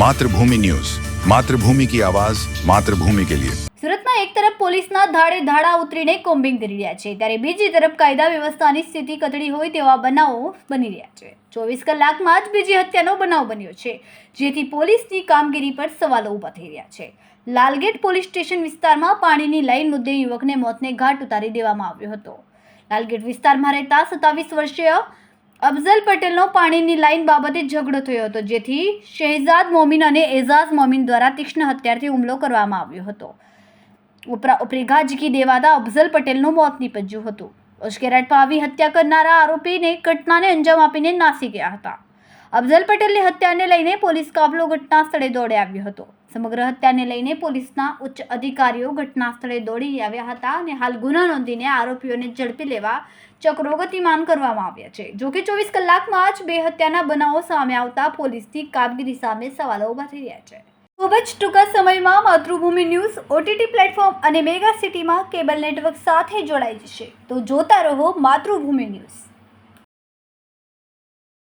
Mathrubhumi news. Mathrubhumi કી આવાજ, માતૃભૂમિ કે લિયે. સુરતમાં એક તરફ પોલીસના ધાડે ધાડા ઉતરીને કોમ્બિંગ કરી રહ્યા છે, ત્યારે બીજી તરફ કાયદા વ્યવસ્થાની સ્થિતિ કતડી હોય તેવા બનાવો બની રહ્યા છે. ચોવીસ કલાકમાં જ બીજી હત્યાનો બનાવ બન્યો છે, જેથી પોલીસની કામગીરી પર સવાલો ઊભા થઈ રહ્યા છે. લાલગેટ પોલીસ સ્ટેશન વિસ્તારમાં પાણીની લાઈન મુદ્દે યુવકને મોતને ઘાટ ઉતારી દેવામાં આવ્યો હતો. લાલગેટ વિસ્તારમાં રહેતા સત્તાવીસ વર્ષીય અફઝલ પટેલનો પાણીની લાઈન બાબતે ઝઘડો થયો હતો, જેથી શહેજાદ મોમીન અને એઝાઝ મોમીન દ્વારા તીક્ષ્ણ હત્યારથી હુમલો કરવામાં આવ્યો હતો. ઉપરા ઉપરી ઘા ઝીકી દેવાતા અફઝલ પટેલનું મોત નીપજ્યું હતું. ઉશ્કેરાટ પાવી હત્યા કરનારા આરોપીને ઘટનાને અંજામ આપીને નાસી ગયા હતા. અફઝલ પટેલની હત્યાને લઈને પોલીસ કાફલો ઘટના સ્થળે દોડી આવ્યો હતો. સમગ્ર હત્યાને લઈને પોલીસના ઉચ્ચ અધિકારીઓ ઘટના સ્થળે દોડી આવ્યા હતા અને હાલ ગુના નોંધીને આરોપીઓને ઝડપી લેવા ચક્રો ગતિમાન કરવામાં આવ્યા છે. જોકે ચોવીસ કલાકમાં જ બે હત્યાના બનાવો સામે આવતા પોલીસની કામગીરી સામે સવાલો ઊભા થઈ રહ્યા છે. ખૂબ જ ટૂંકા સમયમાં માતૃભૂમિ ન્યૂઝ, ઓટીટી પ્લેટફોર્મ અને મેગા સિટીમાં કેબલ નેટવર્ક સાથે જોડાઈ જશે. તો જોતા રહો માતૃભૂમિ ન્યૂઝ.